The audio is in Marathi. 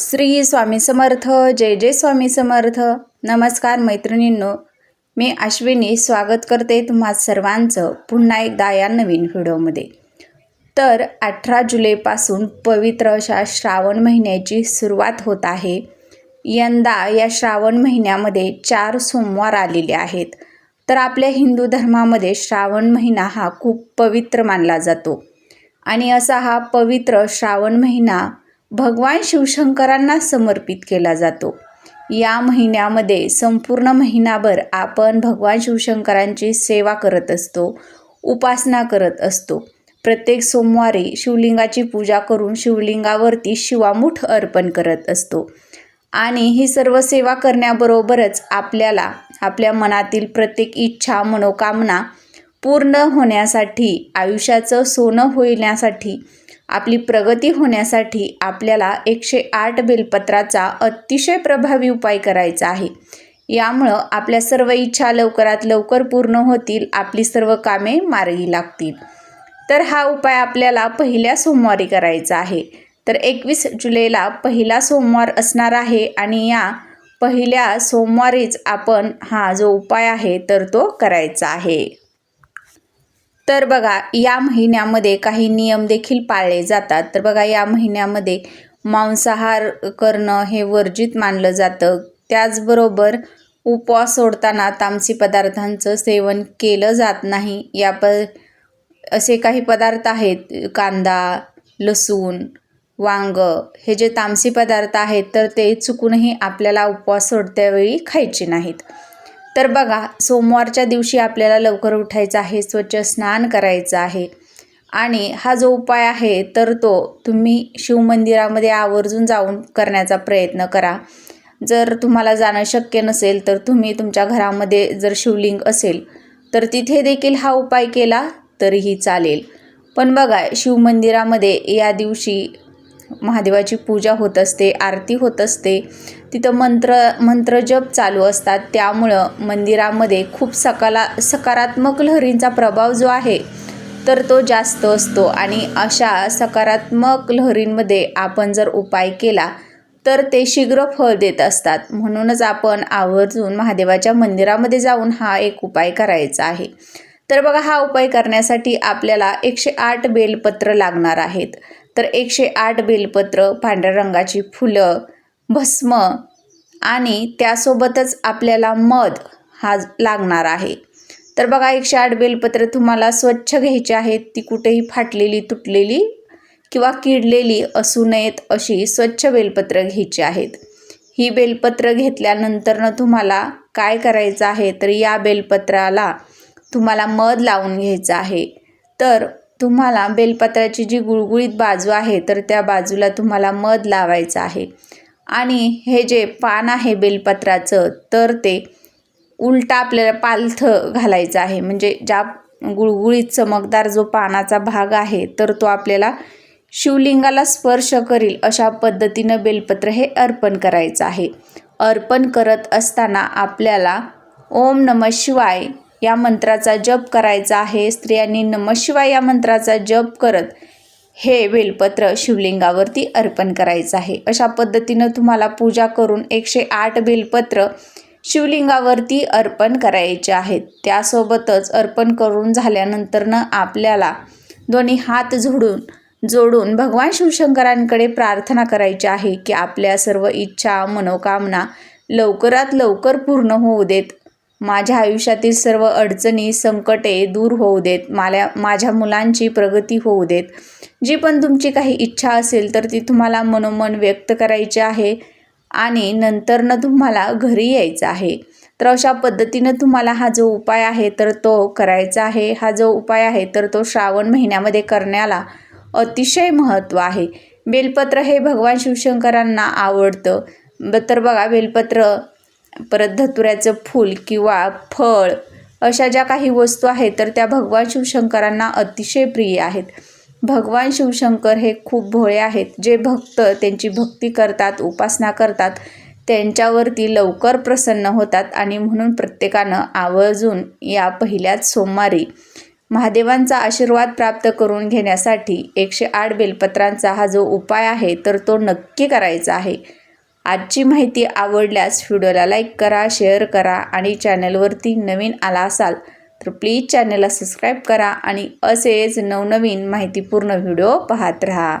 श्री स्वामी समर्थ जय जय स्वामी समर्थ. नमस्कार मैत्रिणींनो मी अश्विनी स्वागत करते तुम्हा सर्वांचं पुन्हा एकदा या नवीन व्हिडिओमध्ये. तर अठरा जुलैपासून पवित्र अशा श्रावण महिन्याची सुरुवात होत आहे. यंदा या श्रावण महिन्यामध्ये चार सोमवार आलेले आहेत. तर आपल्या हिंदू धर्मामध्ये श्रावण महिना हा खूप पवित्र मानला जातो. आणि असा हा पवित्र श्रावण महिना भगवान शिवशंकरांना समर्पित केला जातो. या महिन्यामध्ये संपूर्ण महिनाभर आपण भगवान शिवशंकरांची सेवा करत असतो उपासना करत असतो. प्रत्येक सोमवारी शिवलिंगाची पूजा करून शिवलिंगावरती शिवामुठ अर्पण करत असतो. आणि ही सर्व सेवा करण्याबरोबरच आपल्याला आपल्या मनातील प्रत्येक इच्छा मनोकामना पूर्ण होण्यासाठी आयुष्याचं सोनं होण्यासाठी आपली प्रगती होण्यासाठी आपल्याला एकशे आठ बेलपत्राचा अतिशय प्रभावी उपाय करायचा आहे. यामुळं आपल्या सर्व इच्छा लवकरात लवकर पूर्ण होतील आपली सर्व कामे मार्गी लागतील. तर हा उपाय आपल्याला पहिल्या सोमवारी करायचा आहे. तर एकवीस जुलैला पहिला सोमवार असणार आहे आणि या पहिल्या सोमवारीच आपण हा जो उपाय आहे तर तो करायचा आहे. तर बघा या महिन्यामध्ये काही नियम देखील पाळले जातात. तर बघा या महिन्यामध्ये मांसाहार करणं हे वर्जित मानलं जातं. त्याचबरोबर उपवास सोडताना तामसी पदार्थांचं सेवन केलं जात नाही. या प असे काही पदार्थ आहेत कांदा लसूण वांग हे जे तामसी पदार्थ आहेत तर ते चुकूनही आपल्याला उपवास सोडत्यावेळी खायचे नाहीत. तर बघा सोमवारच्या दिवशी आपल्याला लवकर उठायचं आहे स्वच्छ स्नान करायचं आहे. आणि हा जो उपाय आहे तर तो तुम्ही शिवमंदिरामध्ये आवर्जून जाऊन करण्याचा प्रयत्न करा. जर तुम्हाला जाणं शक्य नसेल तर तुम्ही तुमच्या घरामध्ये जर शिवलिंग असेल तर तिथे देखील हा उपाय केला तरीही चालेल. पण बघा शिवमंदिरामध्ये या दिवशी महादेवाची पूजा होत असते आरती होत असते. तिथं मंत्र मंत्रजप चालू असतात. त्यामुळं मंदिरामध्ये खूप सकाला सकारात्मक लहरींचा प्रभाव जो आहे तर तो जास्त असतो. आणि अशा सकारात्मक लहरींमध्ये आपण जर उपाय केला तर ते शीघ्र फळ देत असतात. म्हणूनच आपण आवर्जून महादेवाच्या मंदिरामध्ये जाऊन हा एक उपाय करायचा आहे. तर बघा हा उपाय करण्यासाठी आपल्याला एकशे आठ बेलपत्र लागणार आहेत. तर एकशे आठ बेलपत्र पांढऱ्या रंगाची फुलं भस्म आणि त्यासोबतच आपल्याला मध हा लागणार आहे. तर बघा एकशे आठ बेलपत्र तुम्हाला स्वच्छ घ्यायची आहेत. ती कुठेही फाटलेली तुटलेली किंवा किडलेली असू नयेत अशी स्वच्छ बेलपत्र घ्यायची आहेत. ही बेलपत्र घेतल्यानंतरनं तुम्हाला काय करायचं आहे? तर या बेलपत्राला तुम्हाला मध लावून घ्यायचं आहे. तर तुम्हाला बेलपत्राची जी गुळगुळीत बाजू आहे तर त्या बाजूला तुम्हाला मध लावायचं आहे. आणि हे जे पान आहे बेलपत्राचं तर ते उलटा आपल्याला पालथं घालायचं आहे. म्हणजे ज्या गुळगुळीत चमकदार जो पानाचा भाग आहे तर तो आपल्याला शिवलिंगाला स्पर्श करील अशा पद्धतीनं बेलपत्र हे अर्पण करायचं आहे. अर्पण करत असताना आपल्याला ओम नम शिवाय या मंत्राचा जप करायचा आहे. स्त्रियांनी नमशिवाय या मंत्राचा जप करत हे बेलपत्र शिवलिंगावरती अर्पण करायचं आहे. अशा पद्धतीनं तुम्हाला पूजा करून एकशे आठ बेलपत्र शिवलिंगावरती अर्पण करायचे आहेत. त्यासोबतच अर्पण करून झाल्यानंतरनं आपल्याला दोन्ही हात जोडून जोडून भगवान शिवशंकरांकडे प्रार्थना करायची आहे की आपल्या सर्व इच्छा मनोकामना लवकरात लवकर पूर्ण होऊ देत. माझ्या आयुष्यातील सर्व अडचणी संकटे दूर होऊ देत. माल्या माझ्या मुलांची प्रगती होऊ देत. जी पण तुमची काही इच्छा असेल तर ती तुम्हाला मनोमन व्यक्त करायची आहे आणि नंतरनं तुम्हाला घरी यायचं आहे. तर अशा पद्धतीनं तुम्हाला हा जो उपाय आहे तर तो करायचा आहे. हा जो उपाय आहे तर तो श्रावण महिन्यामध्ये करण्याला अतिशय महत्त्व आहे. बेलपत्र हे भगवान शिवशंकरांना आवडतं. तर बघा बेलपत्र परत धतुऱ्याचं फूल किंवा फळ अशा ज्या काही वस्तू आहेत तर त्या भगवान शिवशंकरांना अतिशय प्रिय आहेत. भगवान शिवशंकर हे खूप भोळे आहेत. जे भक्त त्यांची भक्ती करतात उपासना करतात त्यांच्यावरती लवकर प्रसन्न होतात आणि म्हणून प्रत्येकानं आवर्जून या पहिल्याच सोमवारी महादेवांचा आशीर्वाद प्राप्त करून घेण्यासाठी एकशे आठ बेलपत्रांचा हा जो उपाय आहे तर तो नक्की करायचा आहे. आजची माहिती आवडल्यास व्हिडिओला लाईक करा शेअर करा आणि चॅनलवरती नवीन आला असाल तर प्लीज चॅनलला सबस्क्राईब करा आणि असेच नवनवीन माहितीपूर्ण व्हिडिओ पाहत राहा.